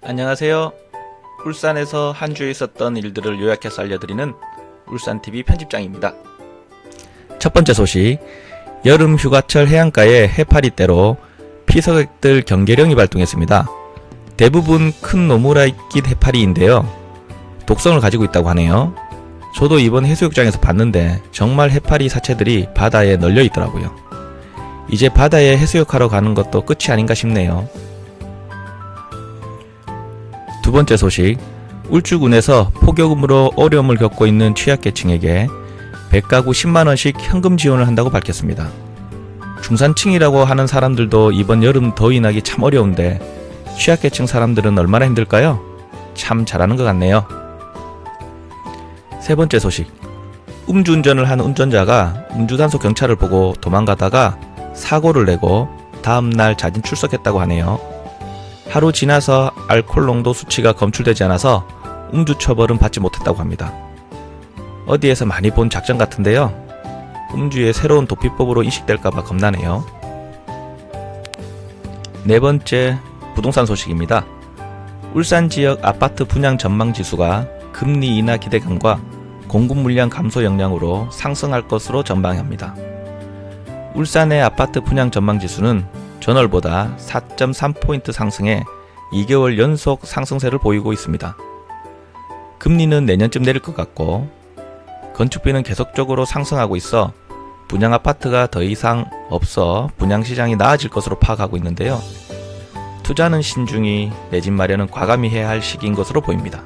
안녕하세요. 울산에서 한 주에 있었던 일들을 요약해서 알려드리는 울산TV 편집장입니다. 첫 번째 소식. 여름 휴가철 해안가에 해파리 떼로 피서객들 경계령이 발동했습니다. 대부분 큰 노무라이깃 해파리인데요. 독성을 가지고 있다고 하네요. 저도 이번 해수욕장에서 봤는데 정말 해파리 사체들이 바다에 널려 있더라고요. 이제 바다에 해수욕하러 가는 것도 끝이 아닌가 싶네요. 두 번째 소식. 울주군에서 폭염으로 어려움을 겪고 있는 취약계층에게 100가구 10만원씩 현금 지원을 한다고 밝혔습니다. 중산층이라고 하는 사람들도 이번 여름 더위 나기 참 어려운데 취약계층 사람들은 얼마나 힘들까요? 참 잘하는 것 같네요. 세 번째 소식. 음주운전을 한 운전자가 음주단속 경찰을 보고 도망가다가 사고를 내고 다음날 자진 출석했다고 하네요. 하루 지나서 알코올 농도 수치가 검출되지 않아서 음주 처벌은 받지 못했다고 합니다. 어디에서 많이 본 작전 같은데요. 음주의 새로운 도피법으로 인식될까봐 겁나네요. 네 번째 부동산 소식입니다. 울산 지역 아파트 분양 전망 지수가 금리 인하 기대감과 공급 물량 감소 영향으로 상승할 것으로 전망합니다. 울산의 아파트 분양 전망 지수는 전월보다 4.3포인트 상승해 2개월 연속 상승세를 보이고 있습니다. 금리는 내년쯤 내릴 것 같고 건축비는 계속적으로 상승하고 있어 분양 아파트가 더 이상 없어 분양 시장이 나아질 것으로 파악하고 있는데요. 투자는 신중히 내 집 마련은 과감히 해야 할 시기인 것으로 보입니다.